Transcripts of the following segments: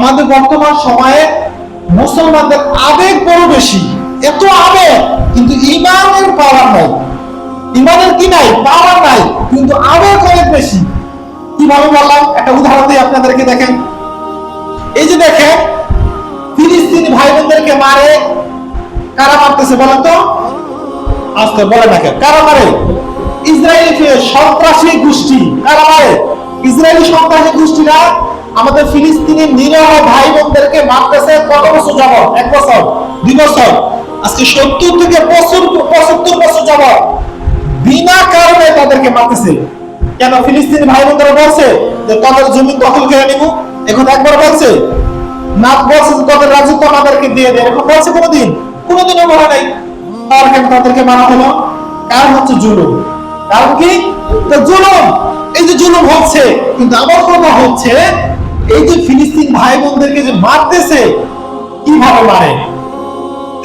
আমাদের বর্তমান সময়ে মুসলমানদের আবেগ বড় বেশি। এত আবেগ, কিন্তু ইমানের পাওয়ার নাই। ইমানের কি নাই? পাওয়ার নাই, কিন্তু আবেগ অনেক বেশি। কীভাবে বললাম? একটা উদাহরণ দিই আপনাদেরকে দেখেন। এই যে দেখেন, ফিলিস্তিনি ভাই বোনদেরকে মারে, কারা মারতেছে বলেন তো? আজকে বলে না কেন, কারা মারে? ইসরায়েলি সন্ত্রাসী গোষ্ঠী, কারা মারে? ইসরায়েলি সন্ত্রাসী গোষ্ঠীরা আমাদের ফিলিস্তিনি নিরহ ভাই বোনদেরকে মারতেছে কত বছর যাব এক বছর, দুই বছর? আজকে সত্তর থেকে পঁচাত্তর পঁচাত্তর বছর যাব বিনা কারণে তাদেরকে মারতেছে। কেন ফিলিস্তিনি ভাই বোনরা বলছে যে তাদের জমি দখল করে নিব। এখন একবার বলছে, না, বলছে যে তাদের রাজত্ব আমাদেরকে দিয়ে দেয় এখন বলছে কোনোদিন কোনোদিনও বলে নাই। তার কেন তাদেরকে মারা হলো? কারণ হচ্ছে জুলুম। কারণ কি? জুলুম, এই যে জুলুম হচ্ছে, কিন্তু আমার কথা হচ্ছে এই যে ফিলিস্তিন ভাই বোনদেরকে যে মারতেছে, কীভাবে মারে?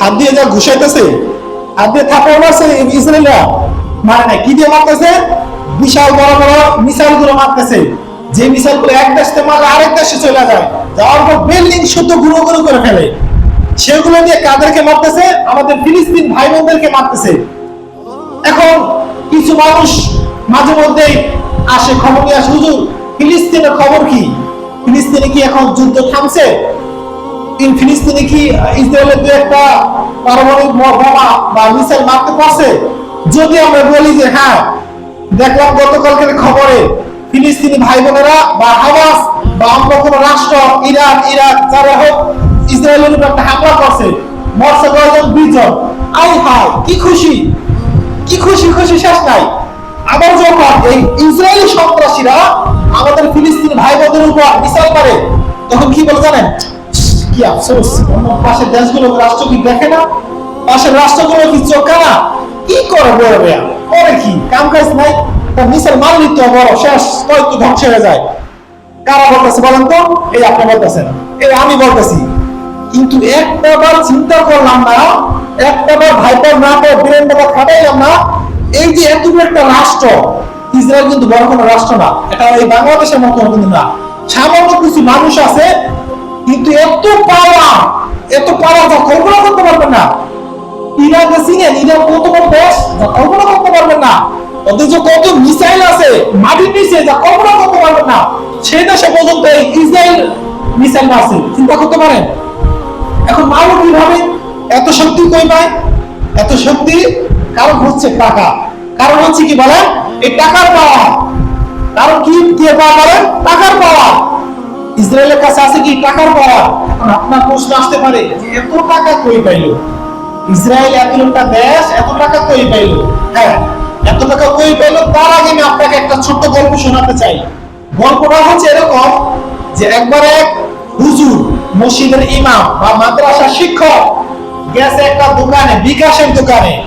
হাত দিয়ে যা ঘুষাইতেছে, হাত দিয়ে থাপড় মারছে ইসরায়েলরা। মারে না কি দিয়ে মারতেছে? বিশাল বড় বড় মিসাইলগুলো মারতেছে। যে মিসাইলগুলো এক দেশ থেকে মারলে আরেক দেশে চলে যায়। যাওয়ার পর বিল্ডিং শুদ্ধ গুঁড়ো গুঁড়ো করে ফেলে। সেগুলো দিয়ে কাদেরকে মারতেছে? আমাদের ফিলিস্তিন ভাই বোনদেরকে মারতেছে। এখন কিছু মানুষ মাঝে মধ্যেই আসে খবর নিয়ে আসে, হুজুর, ফিলিস্তিনের খবর কি? ফিলিস্তিনে কি এখন যুদ্ধ থামছে? ফিলিস্তিনে কি ইসরায়েলের দু একটা পারমাণবিক ম- বোমা বা মিসাইল মারতে পারছে? যদি আমরা বলি যে হ্যাঁ দেখলাম গতকালকের খবরে ফিলিস্তিনি ভাই বোনেরা বা হামাস বা অন্য কোনো রাষ্ট্র ইরাক ইরাক, যারা হোক, ইসরায়েলের উপর একটা হামলা করছে। মরছে কয়জন বিশ জন। আই হাই কি খুশি? কি খুশি খুশি শেষ নাই। আবার যখন এই ইসরায়েলি সন্ত্রাসীরা আমাদের ফিলিস্তিন ভাই বোনদের উপর মিসাইল করে। তখন কি বলে জানেন? কি আফসোস, অন্য পাশের দেশগুলো রাষ্ট্র কি দেখে না? পাশের রাষ্ট্রগুলো কি চোখে না? কি করে বড় বেয়া করে কি? কাম কাজ নাই। তার মিসাইল মারলি তো বড় শেষ তো একটু ধ্বংস হয়ে যায়। কারা বলতেছে বলেন তো? এই আপনি বলতেছেন। এই আমি বলতেছি। কিন্তু একটা বার চিন্তা করলাম না, একটা বার ভাইপার না করে বীরেন্দ্র খাটাইলাম না। এই যে এতটুকু একটা রাষ্ট্র ইসরায়েল কিন্তু বড় কোনো রাষ্ট্র না। এটা এই বাংলাদেশের মতো কিন্তু না। সামান্য কিছু মানুষ আছে, কিন্তু এত পাওয়া এত পাওয়া যা কল্পনা করতে পারবেন না। কত বড় দেশ যা কল্পনা করতে পারবেন না। কত মিসাইল আছে, মাটির নিচে যা কল্পনা করতে পারবেন না। দেশে পর্যন্ত এই ইসরায়েল মিসাইল চিন্তা করতে পারেন। এখন মারো কীভাবে? এত শক্তি কই পায়? এত শক্তি কারণ হচ্ছে টাকা। কারণ হচ্ছে কি বলেন? এই টাকার পাওয়া। কারণ কি? পাওয়া টাকার পাওয়া। ইসরায়েলের কাছে আছে কি? টাকার পাওয়া। এখন আপনার প্রশ্ন আসতে পারে যে এত টাকা কই ইসরায়েল এত একটা দেশ, এত টাকা কই হ্যাঁ এত টাকা কই তার আগে আমি আপনাকে একটা ছোট্ট গল্প শোনাতে চাই। গল্পটা হচ্ছে এরকম যে একবার এক হুজুর, মসজিদের ইমাম বা মাদ্রাসার শিক্ষক গেছে একটা দোকানে, বিকাশের দোকানে।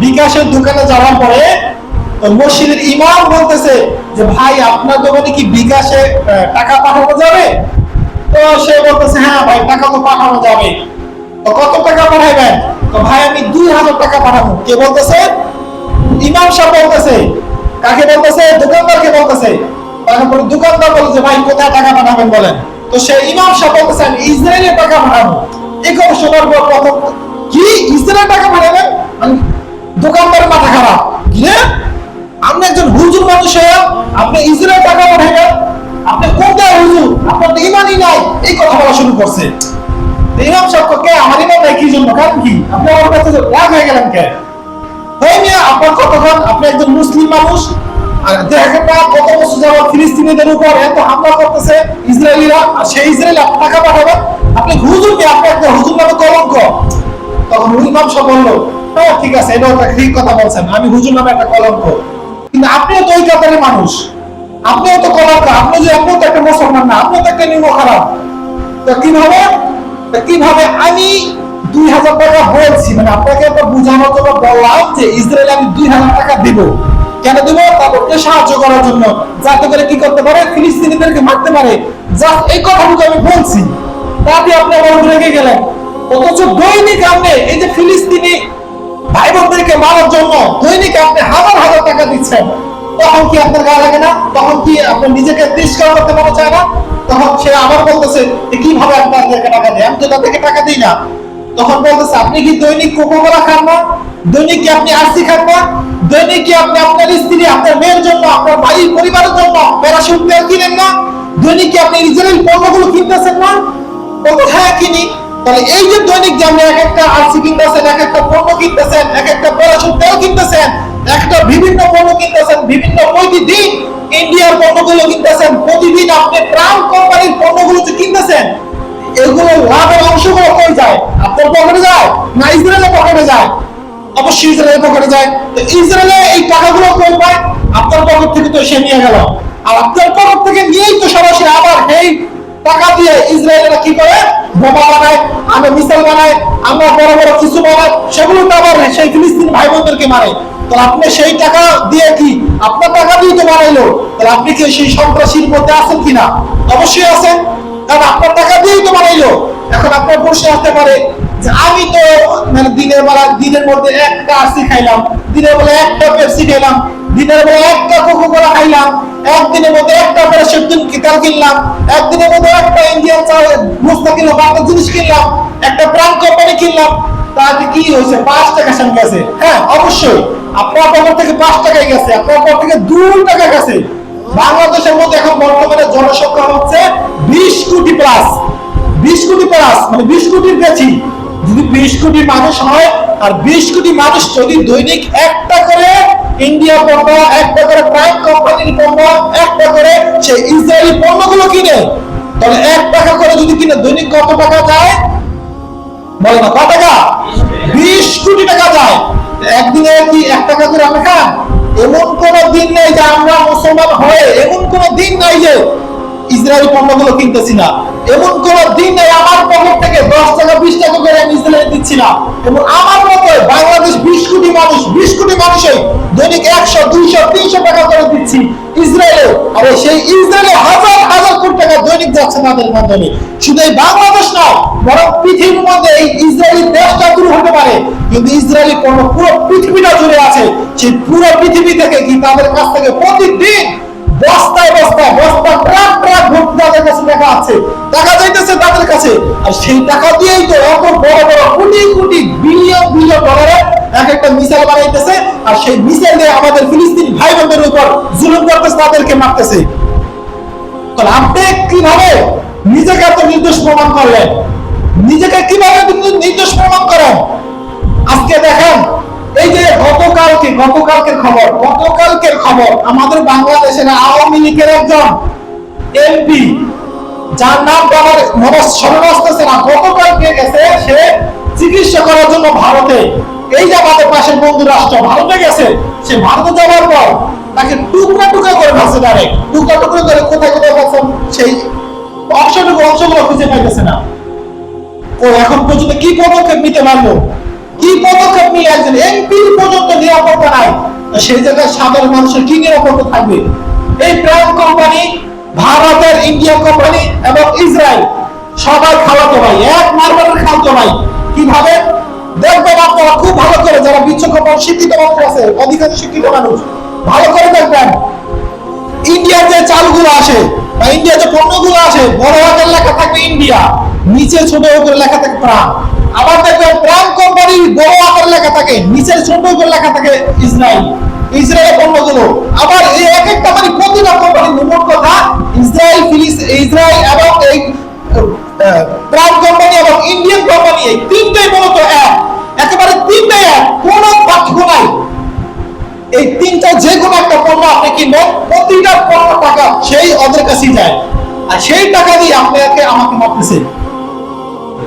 বিকাশের দোকানে যাওয়ার পরে মসজিদের ইমাম বলতেছে যে, ভাই, আপনার দোকানে কি বিকাশে টাকা পাঠানো যাবে? তো সে বলতেছে হ্যাঁ ভাই, টাকা তো পাঠানো যাবে। তো কত টাকা পাঠাইবেন? তো, ভাই, আমি দুই হাজার টাকা পাঠাবো। কে বলতেছে? ইমাম সাহেব বলতেছে। কাকে বলতেছে? দোকানদারকে বলতেছে। তারপরে দোকানদার বলছে ভাই, কোথায় টাকা পাঠাবেন বলেন? তো সে ইমাম সাহেব বলতেছে, আমি ইসরায়েলে টাকা পাঠাবো। এই শোনার পর প্রথম, কি? ইসরায়েল টাকা পাঠাবেন? মানে মাথা খারাপ। কি আপনি একজন হুজুর মানুষ হয়ে আপনি ইসরায়েল টাকা পাঠাবেন আপনি কোথায় হুজুর? আপনার তো ইমানই নাই, এই কথা বলা শুরু করছে। ইমাম আমার নাই কি জন্য? কারণ কি? আপনি আমার কাছে রাগ হয়ে গেলেন হয়ে মিয়া, আপনার কতক্ষণ? আপনি একজন মুসলিম মানুষ, আর দেখেন কত বছর যাবত ফিলিস্তিনিদের উপর এত হামলা করতেছে ইসরায়েলিরা, আর সেই ইসরায়েল টাকা পাঠাবেন? আপনি হুজুর কি আপনি একটা হুজুর নামে কলঙ্ক। তখন ইমাম সাহেব বলল হ্যাঁ ঠিক আছে এটা ঠিক কথা বলছেন, আমি হুজুর নামে একটা কলঙ্ক। কিন্তু আপনিও তো ওই কাতারের মানুষ। আপনিও তো আপনি যে আপনিও তো একটা মুসলমান না, আপনিও তো একটা নিম্ন খারাপ। কীভাবে কীভাবে আমি দুই হাজার টাকা বলছি? মানে আপনাকে একটা বললাম যে ইসরায়েল আমি দুই হাজার টাকা দিব। কেন দিব? তাদেরকে সাহায্য করার জন্য। যাতে করে কি করতে পারে? ফিলিস্তিনিদেরকে মারতে পারে। যা এই কথাগুলো আমি বলছি। তাতে আপনি আমার রেগে গেলেন। অথচ দৈনিক আপনি এই যে ফিলিস্তিনি ভাই বোনদেরকে মারার জন্য দৈনিক আপনি হাজার হাজার টাকা দিচ্ছেন। তখন কি আপনার গায়ে লাগে না? তখন কি আপনার নিজেকে তিরস্কার করতে মনে চায় না? তখন সে আবার বলতেছে কীভাবে আপনাদেরকে টাকা দেয় আমি তো তাদেরকে টাকা দিই না। তখন বলতেছে, আপনি কি দৈনিক কোকোকোলা খান না? দৈনিক কি আপনি আরসি খান না? দৈনিক কি আপনি আপনার স্ত্রী, আপনার মেয়ের জন্য, আপনার বাড়ির পরিবারের জন্য প্যারাশুট তেল কিনেন না? দৈনিক কি আপনি ইসরায়েল পণ্যগুলো কিনতেছেন না? বলতো হ্যাঁ কিনি। তাহলে এই যে দৈনিক যে আপনি এক একটা আরসি কিনতেছেন, এক একটা পণ্য কিনতেছেন, এক একটা প্যারাশুট তেল কিনতেছেন, একটা বিভিন্ন পণ্য কিনতেছেন, বিভিন্ন প্রতিদিন ইন্ডিয়ার পণ্যগুলো কিনতেছেন, প্রতিদিন আপনি প্রাণ কোম্পানির পণ্যগুলো যে কিনতেছেন এগুলো লাভের অংশগুলো কই যায়? আপনার পকেটে যায় না ইসরায়েলের পকেটে যায়? অবশ্যই ইসরায়েলের পকেটে যায়। তো ইসরায়েলে এই টাকাগুলো কই পায়? আপনার পকেট থেকে তো সে নিয়ে গেল। আর আপনার পকেট থেকে নিয়েই তো সরাসরি আবার এই টাকা দিয়ে ইসরায়েলরা কি করে? বোমা বানায়, আমরা মিসাইল বানায়, আমরা বড় বড় কিছু বানায়, সেগুলো তো আবার সেই ফিলিস্তিন ভাই বোনদেরকে মারে। তো আপনি সেই টাকা দিয়ে কি? আপনার টাকা দিয়ে তো বানাইলো। তাহলে আপনি কি সেই সন্ত্রাসীর মধ্যে আছেন কিনা? অবশ্যই আছেন, কারণ আপনার টাকা দিয়েই তো বানাইলো। এখন আপনার প্রশ্ন আসতে পারে যে আমি তো মানে দিনের বেলা, দিনের মধ্যে একটা আরসি খাইলাম, দিনের বেলা একটা পেপসি খাইলাম দিনের বেলা একটা কোম্পানি কিনলাম। গেছে। হ্যাঁ অবশ্যই। আপনার থেকে পাঁচ টাকায় গেছে। আপনার পকেট থেকে দুই টাকা গেছে। বাংলাদেশের মধ্যে এখন বর্তমানে জনসংখ্যা হচ্ছে বিশ কোটি প্লাস বিশ কোটি প্লাস মানে বিশ কোটির বেশি। যদি বিশ কোটি মানুষ হয়, আর বিশ কোটি মানুষ যদি দৈনিক একটা করে ইন্ডিয়া পণ্য, একটা করে প্রাইম কোম্পানির পণ্য, একটা করে সে ইসরায়েলি পণ্যগুলো কিনে, তাহলে এক টাকা করে যদি কিনে দৈনিক কত টাকা যায়? বলে না, কত টাকা? বিশ কোটি টাকা যায়। একদিনে কি এক টাকা করে আমি খান এমন কোন দিন নেই যে আমরা মুসলমান হয়ে, এমন কোন দিন নাই যে ইসরায়েলি পণ্যগুলো কিনতেছি না। এমন কোন দিন নেই আমার পকেট থেকে দশ টাকা, বিশ টাকা করে আমি ইসরায়েল দিচ্ছি না। এবং আমার মতো বাংলাদেশ বিশ কোটি মানুষ, বিশ কোটি মানুষই দৈনিক একশো, দুইশো, তিনশো টাকা করে দিচ্ছি ইসরায়েলে আর সেই ইসরায়েলে হাজার হাজার কোটি টাকা দৈনিক যাচ্ছে তাদের মাধ্যমে। শুধু এই বাংলাদেশ নয়, বরং পৃথিবীর মধ্যে এই ইসরায়েলি দেশটা দূর হতে পারে। কিন্তু ইসরায়েলি পণ্য পুরো পৃথিবীটা জুড়ে আছে। সেই পুরো পৃথিবী থেকে কি তাদের কাছ থেকে প্রতিদিন বস্তায় বস্তা ট্রাক ট্রাক ভর্তি তাদের কাছে আছে। যাইতেছে তাদের কাছে। আর সেই টাকা দিয়েই তো বড় বড় কোটি কোটি বিলিয়ন বিলিয়ন ডলারের এক একটা মিসাইল বানাইতেছে। আর সেই মিসাইল দিয়ে আমাদের ফিলিস্তিন ভাই বোনদের উপর জুলুম করতেছে, তাদেরকে মারতেছে। তাহলে আপনি কীভাবে নিজেকে এত নির্দোষ প্রমাণ করলেন? নিজেকে কীভাবে নির্দোষ প্রমাণ করেন? আজকে দেখেন এই যে গতকালকে, গতকালকের খবর গতকালকের খবর, আমাদের বাংলাদেশের আওয়ামী লীগের একজন এমপি, যার নাম আমার মনে স্মরণ আসতেছে না, গতকালকে গেছে, সে চিকিৎসা করার জন্য ভারতে। এই যে আমাদের পাশের বন্ধু রাষ্ট্র, ভারতে গেছে, সে ভারতে যাওয়ার পর তাকে টুকরা টুকরা করে ফেলছে ডাইরেক্ট টুকরা টুকরা করে কোথায় কোথায় ফেলছে, সেই অংশটুকু অংশগুলো খুঁজে পাইতেছে না। ও এখন পর্যন্ত কি পদক্ষেপ নিতে পারল? কি পদক্ষেপ নিয়ে একজন এমপি পর্যন্ত নিরাপত্তা নাই। সেই জায়গায় সাধারণ মানুষের কি নিরাপত্তা থাকবে? এই প্রাইম কোম্পানি, ভারতের ইন্ডিয়া কোম্পানি এবং ইসরায়েল, সবাই খাওয়াতো ভাই, এক মারবারের খাওয়াতো ভাই। কীভাবে? দেখবেন আপনারা খুব ভালো করে, যারা বিচ্ছকপন শিক্ষিত মানুষ আছে, অধিকাংশ শিক্ষিত মানুষ। ভালো করে দেখবেন, ইন্ডিয়ার যে চালগুলো আসে বা ইন্ডিয়ার যে পণ্যগুলো আসে, বড় হাতের লেখা থাকবে ইন্ডিয়া। নিচে ছোট করে লেখা থাকে প্রাণ। আবার দেখবেন প্রাণ কোম্পানির বড় হাতের লেখা থাকে নিচের ছোট করে লেখা থাকে ইসরায়েল। পণ্যগুলো আবার এই এক একটা মানে প্রতিটা কোম্পানির কথা, ইসরায়েল ফিলিস ইসরায়েল এবং এই প্রাণ কোম্পানি এবং ইন্ডিয়ান কোম্পানি এই তিনটাই মূলত এক। একেবারে তিনটাই এক, কোনো পার্থক্য নাই। এই তিনটা যে কোনো একটা পণ্য আপনি কিনবেন, প্রতিটা পণ্য টাকা সেই ওদের কাছেই যায়। আর সেই টাকা দিয়ে আপনাকে আমাকে মাপতেছেন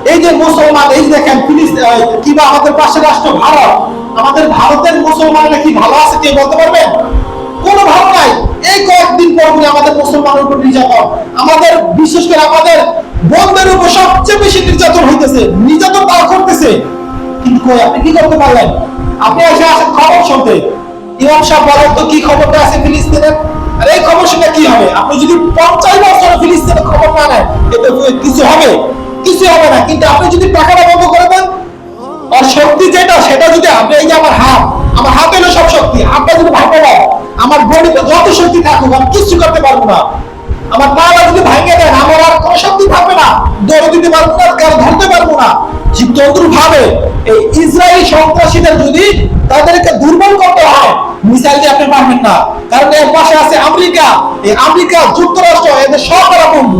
এই যে মুসলমান এই দেখেন আহ, আমাদের পাশের রাষ্ট্র ভারত। আমাদের ভারতের মুসলমানরা কি ভালো আছে কেউ বলতে পারবেন কোনো ভালো নাই। এই কয়েকদিন পর আমাদের মুসলমানের উপর নির্যাতন। আমাদের বিশেষ করে আমাদের বোনদের উপর সবচেয়ে বেশি নির্যাতন হইতেছে। নির্যাতন তারা করতেছে। কিন্তু আপনি কি করতে পারলেন? আপনি এসে আসেন খবর শুনতে। ইমাম সাহেব বলেন তো কি খবরটা আছে ফিলিস্তিনের? আর এই খবর শুনে কি হবে? আপনি যদি পঞ্চাশ বছর ফিলিস্তিনের খবর না নেন এতে কিছু হবে। কিছু হবে না। কিন্তু আপনি যদি টাকাটা বন্ধ করে দেন, আর শক্তি যেটা, সেটা যদি আপনি, এই যে আমার হাত আমার হাত হলো সব শক্তি। হাতটা যদি ভাঙে দেয় আমার বডিতে যত শক্তি থাকুক, আমি কিচ্ছু করতে পারব না। আমার পালা যদি ভাঙে দেন, আমার আর কোনো শক্তি থাকবে না। দৌড়ে দিতে পারব না কারও ধরতে পারব না। ঠিক তদ্রুপ ভাবে এই ইসরায়েলি সন্ত্রাসীদের যদি তাদেরকে দুর্বল করতে হয়, মিসাইল দিয়ে আপনি পারবেন না। কারণ এর পাশে আছে আমেরিকা। এই আমেরিকা যুক্তরাষ্ট্র, এদের সব বন্ধু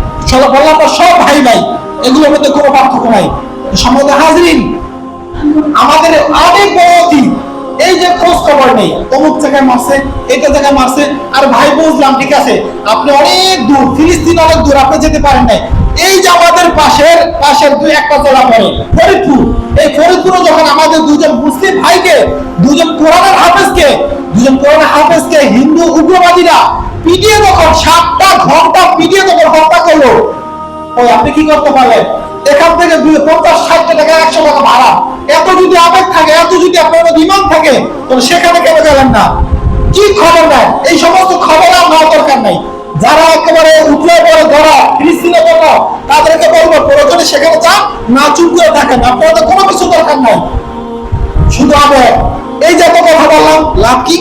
বললাম সব ভাই ভাই এগুলোর মধ্যে কোনো পার্থক্য নাই। সম্বন্ধে হাজরিন, আমাদের বড় অতীত এই যে খোঁজ খবর নেই, অমুক জায়গায় মারছে, এটা জায়গায় মারছে, আর ভাই বুঝলাম, ঠিক আছে, আপনি অনেক দূর, ফিলিস্তিন অনেক দূর, আপনি যেতে পারেন নাই। এই যে আমাদের পাশের পাশের দুই একটা জেলা পড়ে, ফরিদপুর। এই ফরিদপুরে যখন আমাদের দুজন মুসলিম ভাইকে, দুজন কোরআনের হাফেজকে, দুজন কোরআনের হাফেজকে হিন্দু উগ্রবাদীরা পিটিয়ে যখন সাতটা ঘণ্টা পিটিয়ে যখন হত্যা করল, ওই আপনি কি করতে পারলেন? এখান থেকে দুই পঞ্চাশ, ষাট টাকা, একশো টাকা ভাড়া। এত যদি আবেগ থাকে, এত যদি আপনার ইমান থাকে, তাহলে সেখানে কেন গেলেন না? কি খবর নেন? এই সমস্ত খবর আর নেওয়ার দরকার নাই। যারা একেবারে উঠলে পরে ধরা, ফিলিস্তিনে জন্য তাদেরকে বলব, প্রয়োজনে সেখানে যান, না চুপ করে থাকেন। আপনাদের কোনো কিছু দরকার নাই। শুধু আবেগ। এই যে কথা বললাম, লাভ কি?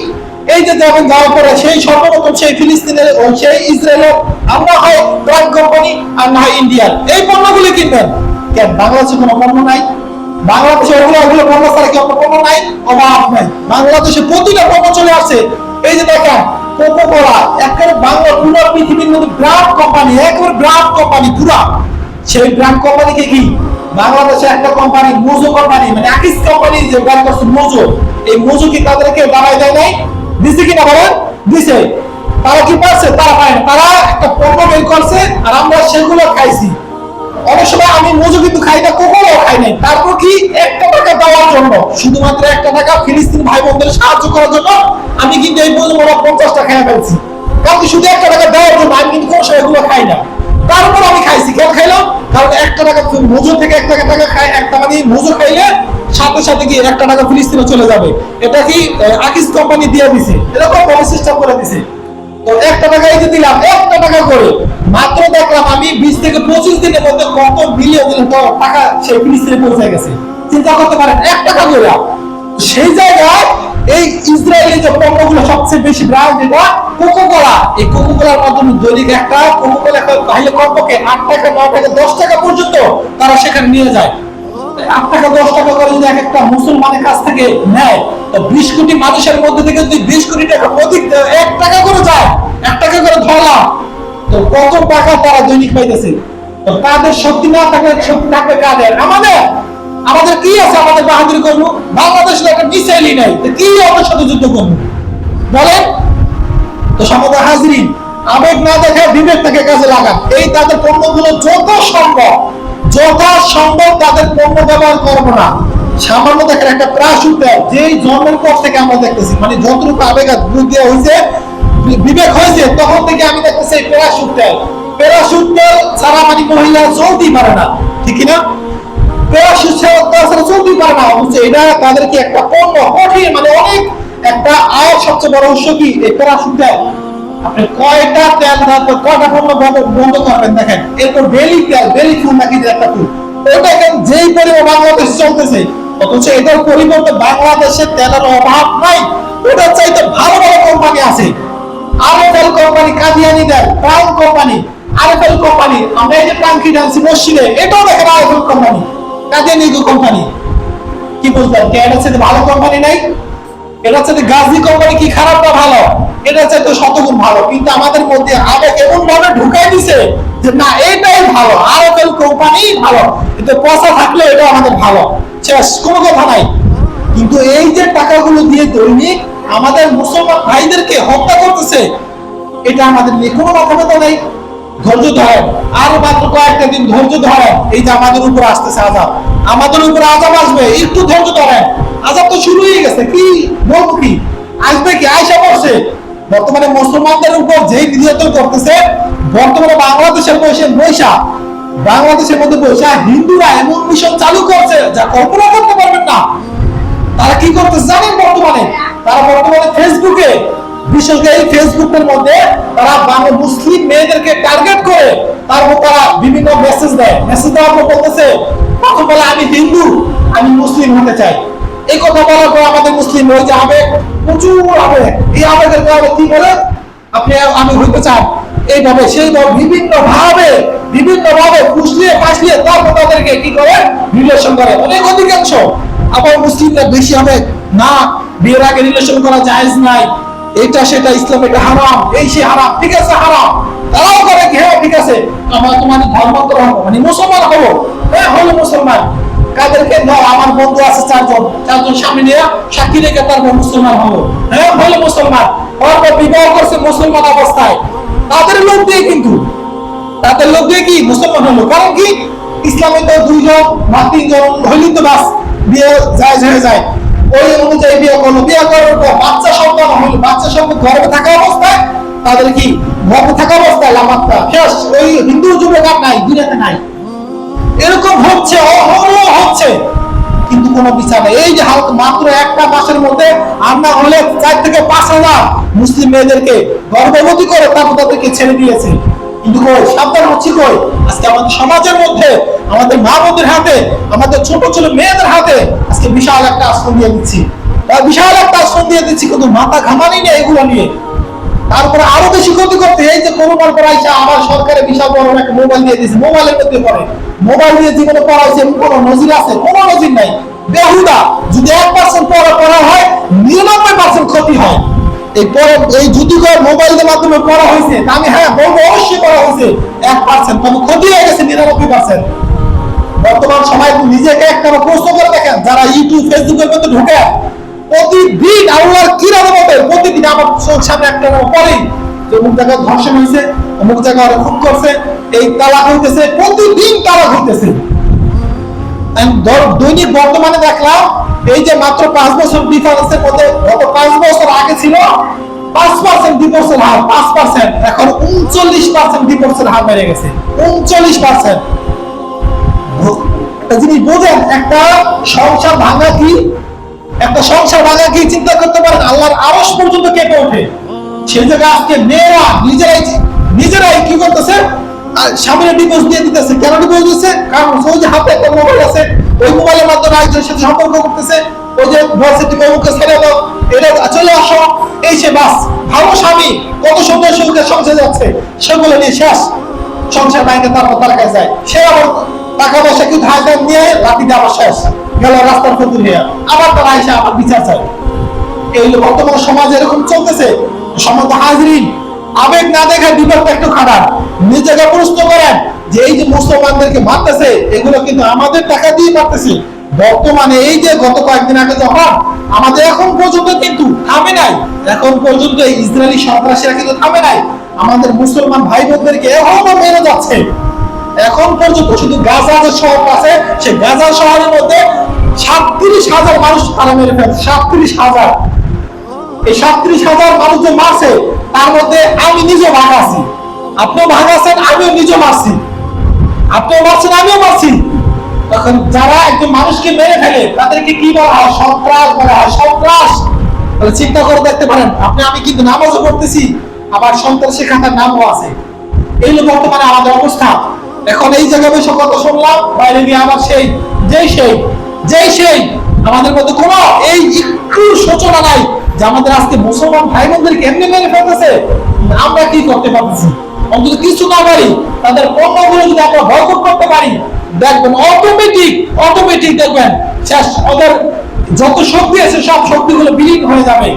এই যে যেমন যাওয়ার পরে সেই সর্বপ্রথম সেই ফিলিস্তিনের সেই ইসরায়েলের আমরা হয় ব্র্যান্ড কোম্পানি আর না হয় ইন্ডিয়ান এই পণ্যগুলি কিনবেন। কেন? বাংলাদেশে কোনো পণ্য নাই। বাংলাদেশে ওগুলো ওগুলো পণ্য ছাড়া কি অন্য পণ্য নাই? অভাব নাই। বাংলাদেশে প্রতিটা পণ্য চলে আসছে। এই যে দেখেন কোকো কোলা একেবারে বাংলা পুরো পৃথিবীর মধ্যে ব্র্যান্ড কোম্পানি একেবারে ব্র্যান্ড কোম্পানি পুরা। সেই ব্র্যান্ড কোম্পানিকে কি বাংলাদেশে একটা কোম্পানি মোজো কোম্পানি মানে আকিস কোম্পানি যে ব্র্যান্ড করছে মোজো এই মোজো তাদেরকে দাঁড়ায় দেয় নাই? দিছে কিনা বলেন? দিছে। তারা কি পারছে? তারা পায় না। তারা একটা পণ্য বের করছে আর আমরা সেগুলো খাইছি। অনেক সময় আমি মোজো কিন্তু খাই না কখনো খাই নাই। তারপর কি? একটা টাকা দেওয়ার জন্য। শুধুমাত্র একটা টাকা ফিলিস্তিন ভাই বোনদের সাহায্য করার জন্য আমি কিন্তু এই মোজো মোটা পঞ্চাশটা খেয়ে ফেলছি। শুধু একটা টাকা দেওয়ার জন্য আমি কিন্তু কোনো সময় এগুলো খাই না। তারপর আমি খাইছি। কেন খাইলাম কারণ একটা টাকা মোজো থেকে এক টাকা খাই এক টাকা দিয়ে খাইলে সাথে সাথে কি একটা টাকা ফিলিস্তিনে চলে যাবে। এটা কি আকিস কোম্পানি দিয়ে দিছে? এরকম সিস্টেম করে দিছে। তো একটা টাকা এই যে দিলাম, একটা টাকা করে। মাত্র দেখলাম আমি বিশ থেকে পঁচিশ দিনের মধ্যে কত বিলিয়ন টাকা সেই ফিলিস্তিনে পৌঁছে গেছে। চিন্তা করতে পারেন, এক টাকা করে। সেই জায়গায় এই ইসরায়েলি যে পণ্যগুলো সবচেয়ে বেশি ব্র্যান্ড যেটা কোকো কোলা এই কোকো কোলার মাধ্যমে দৈনিক একটা কোকো কোলা তাহলে কমপক্ষে আট টাকা, নয় টাকা, দশ টাকা পর্যন্ত তারা সেখানে নিয়ে যায়। আট থেকে তো আমাদের। কি আছে? আমাদের করব? বাংলাদেশের একটা মিসাইলই নাই। কি সাথে যুদ্ধ করব? বলেন। তো হাজরিন, আবেগ না দেখে বিবেক থেকে কাজে লাগান। এই তাদের পণ্যগুলো যত সম্ভব। যথা সম্ভব তাদের পণ্য ব্যবহার করব না। সামান্য দেখেন একটা প্রাসুট দেয় জন্মের পর থেকে আমরা দেখতেছি মানে যতটুকু আবেগ দেওয়া হয়েছে বিবেক হয়েছে, তখন থেকে আমি দেখতেছি এই তেল ছাড়া মানে মহিলা চলতেই পারে না, ঠিক না ছাড়া চলতেই পারে না এটা তাদেরকে একটা পণ্য, কঠিন মানে অনেক একটা আয়ের সবচেয়ে বড় উৎস কি? এই প্যারাশুট তেল কয়টা তেল কয়টা পণ্য বন্ধ করবেন? দেখেন এরপর বেলি তেল বেলি ফুল নাকি একটা ফুল যেই পরিমাণ বাংলাদেশে চলতেছে, অথচ এটার পরিবর্তে বাংলাদেশে তেলের অভাব নাই। ওটা চাইতে ভালো ভালো কোম্পানি আছে। কোম্পানি কাদিয়ানি দেয় কোম্পানি কোম্পানি আমরা এই যে ডান্সি এটাও দেখেন কোম্পানি কাদিয়ানি কোম্পানি কি বুঝলেন কে, এটার সাথে ভালো কোম্পানি নাই। এটার সাথে গাজী কোম্পানি কি খারাপ না ভালো? এটার চাইতে শতগুণ ভালো। কিন্তু আমাদের মধ্যে আবেগ এমন ভাবে ঢুকাই দিছে যে, না, এটাই ভালো আরএফএল কোম্পানি ভালো। কিন্তু পয়সা থাকলে এটা আমাদের ভালো। শেষ কোনো কথা নাই। কিন্তু এই যে টাকাগুলো দিয়ে দৈনিক আমাদের মুসলমান ভাইদেরকে হত্যা করতেছে, এটা আমাদের নিয়ে কোনো মাথা ব্যথা নেই। ধৈর্য ধরেন, আর মাত্র কয়েকটা দিন ধৈর্য ধরেন, এই যে আমাদের উপর আসতেছে আজাব আমাদের উপর আজাব আসবে, একটু ধৈর্য ধরেন। আজাব তো শুরু হয়ে গেছে, কি বলব কি? আসবে কি? আয়সা পড়ছে। বর্তমানে মুসলমানদের উপর যেই নির্যাতন করতেছে, বর্তমানে বাংলাদেশের বসে বৈশা বাংলাদেশের মধ্যে বৈশা হিন্দুরা এমন মিশন চালু করছে, যা কল্পনা করতে পারবেন না। তারা কি করতেছে জানেন বর্তমানে? তারা বর্তমানে ফেসবুকে, বিশেষ করে এই ফেসবুকের মধ্যে তারা বাংলা মুসলিম মেয়েদেরকে টার্গেট করে তারপর তারা বিভিন্ন মেসেজ দেয়। মেসেজ দেওয়ার বলতেছে, প্রথম বলে, আমি হিন্দু, আমি মুসলিম হতে চাই। এই কথা বলার পর আমাদের মুসলিম ওই যে আবেগ, প্রচুর আবেগ। এই আবেগের কারণে কি বলে? আপনি আমি হইতে চান। এইভাবে, সেইভাবে বিভিন্ন ভাবে বিভিন্ন ভাবে ফুসলিয়ে, ফাসলিয়ে তারপর তাদেরকে কি করে? রিলেশন করে। অনেক অধিকাংশ আবার মুসলিমরা বেশি হবে না, বিয়ের আগে রিলেশন করা জায়েজ নাই। এটা, সেটা ইসলাম এটা হারাম, এই সে হারাম, ঠিক আছে, হারাম। তারাও করে কি হ্যাঁ ঠিক আছে, আমরা তোমাদের ধর্মান্তর হব মানে মুসলমান হব। হ্যাঁ হলো মুসলমান। কাদেরকে নাও, আমার বন্ধু আছে চারজন। চারজন সামনে নিয়ে সাক্ষী রেখে তারপর মুসলমান হব হ্যাঁ হলো মুসলমান। তারপর বিবাহ করছে মুসলমান অবস্থায়। তাদের লোক দিয়ে কিন্তু। তাদের লোক দিয়ে কি মুসলমান হলো? কারণ কি? ইসলামে তো দুইজন বা তিনজন হইলেই তো বাস বিয়ে যায় হয়ে যায়। ওই অনুযায়ী বিয়ে করল। বিয়ে করার পর বাচ্চা সন্তান হইল বাচ্চা সন্তান গর্ভে থাকা অবস্থায় তাদের কি গর্ভে থাকা অবস্থায় লামাত্রা? শেষ। ওই হিন্দু যুবক আর নাই, দুনিয়াতে নাই। এরকম হচ্ছে, অহরহ হচ্ছে। কিন্তু কোনো বিচার নেই। এই যে মাত্র একটা মাসের মধ্যে আমরা হলে চার থেকে পাঁচ হাজার মুসলিম মেয়েদেরকে গর্ভবতী করে তারপর তাদেরকে ছেড়ে দিয়েছে। কিন্তু কই, সাবধান হচ্ছি কই? আজকে আমাদের সমাজের মধ্যে, আমাদের মা বোনদের হাতে, আমাদের ছোট ছোট মেয়েদের হাতে আজকে বিশাল একটা আশ্রম দিয়ে দিচ্ছি। বিশাল একটা আশ্রম দিয়ে দিচ্ছি, কিন্তু মাথা ঘামানি নেই এগুলো নিয়ে। তারপরে আরও বেশি ক্ষতি করতে, এই যে করোনার পর আইসা আমার সরকারে বিশাল বড় একটা মোবাইল দিয়ে দিয়েছে মোবাইলের মধ্যে পড়ে মোবাইল দিয়ে জীবনে পড়াইছে কোনো নজির আছে? কোনো নজির নাই। বেহুদা, যদি এক পার্সেন্ট পড়া পড়া হয়, নিরানব্বই পার্সেন্ট ক্ষতি হয়। এই পরে এই মোবাইলের মাধ্যমে পড়া হয়েছে আমি হ্যাঁ বলব, অবশ্যই পড়া হয়েছে। এক পার্সেন্ট তবে ক্ষতি হয়ে গেছে নিরানব্বই পার্সেন্ট বর্তমান সময় নিজেকে একটা প্রশ্ন করে দেখেন, যারা ইউটিউব ফেসবুকের মধ্যে ঢুকে প্রতিদিন আল্লাহর প্রতিদিন আমার চোখ সামনে একটা যে অমুক জায়গায় ধর্ষণ হয়েছে, অমুক জায়গায় করছে, এই তালাক হইতেছে, প্রতিদিন তালাক হইতেছে। দৈনিক বর্তমানে দেখলাম, এই যে মাত্র পাঁচ বছর ডিফারেন্সের মধ্যে গত পাঁচ বছর আগে ছিল পাঁচ পার্সেন্ট ডিভোর্সের হার, পাঁচ পার্সেন্ট এখন উনচল্লিশ পার্সেন্ট ডিভোর্সের হার বেড়ে গেছে, উনচল্লিশ পার্সেন্ট জিনিস বোঝেন, একটা সংসার ভাঙা কি? একটা সংসার ভাঙা কি চিন্তা করতে পারেন আল্লাহর আরশ পর্যন্ত কেঁপে ওঠে। সেই জায়গায় আজকে মেয়েরা নিজেরাই নিজেরাই কি করতেছে? স্বামীরা ডিভোর্স দিয়ে দিতেছে। কেন ডিভোর্স দিচ্ছে? কারণ হাতে একটা মোবাইল আছে, ওই মোবাইলের মাধ্যমে একজনের সাথে সম্পর্ক করতেছে। ওই যে ছেড়ে দাও চলে আসো। এই সে বাস, ভালো স্বামী কত সুন্দর সুখে সংসার যাচ্ছে। সেগুলো নিয়ে শেষ। সংসার ভাঙে তারপর তার কাছে যায়। সে আবার টাকা পয়সা কি ধার নিয়ে রাতিতে শেষ। গেল রাস্তার ফতুর হয়ে আবার তারা এসে আবার বিচার চায়। এই বর্তমান সমাজ এরকম চলতেছে সমাজ হাজরিন, আবেগ না দেখে বিপদ একটু খারাপ নিজেকে প্রশ্ন করেন যে এই যে মুসলমানদেরকে মারতেছে, এগুলো কিন্তু আমাদের টাকা দিয়ে মারতেছে। বর্তমানে এই যে গত কয়েকদিন আগে যখন আমাদের এখন পর্যন্ত কিন্তু থামে নাই। এখন পর্যন্ত ইসরায়েলি সন্ত্রাসীরা কিন্তু থামে নাই। আমাদের মুসলমান ভাই বোনদেরকে এখনও মেরে যাচ্ছে। এখন পর্যন্ত শুধু গাজা যে শহর আছে, সে গাজা শহরের মধ্যে সাতত্রিশ হাজার মানুষ তারা মেরে ফেলছে, সাতত্রিশ হাজার। এই সাতত্রিশ হাজার মানুষ যে মারছে, তার মধ্যে আমি নিজে ভাগ আছি। আপনিও ভাগ আছেন, আমিও নিজে মারছি। আপনিও মারছেন, আমিও মারছি। তখন যারা একজন মানুষকে মেরে ফেলে, তাদেরকে কি বলা হয়? সন্ত্রাস বলা হয়। সন্ত্রাস! তাহলে চিন্তা করে দেখতে পারেন, আপনি, আমি কিন্তু নামাজও পড়তেছি, আবার সন্ত্রাসী খাতার নামও আছে। এই হলো বর্তমানে আমাদের অবস্থা। এখন এই জায়গায় বসে কথা শুনলাম, বাইরে গিয়ে আবার সেই, যেই সেই। যেই সেই আমাদের মধ্যে এই একটু সূচনা নাই যে আমাদের আজকে মুসলমান ভাই মেরে ফেলতেছে। আমরা কি করতে পারতেছি? অন্তত কিছু না পারি, তাদের পণ্যগুলো যদি আমরা বয়কট করতে পারি, দেখবেন অটোমেটিক অটোমেটিক দেখবেন, শেষ, ওদের যত শক্তি আছে সব শক্তিগুলো বিলীন হয়ে যাবে।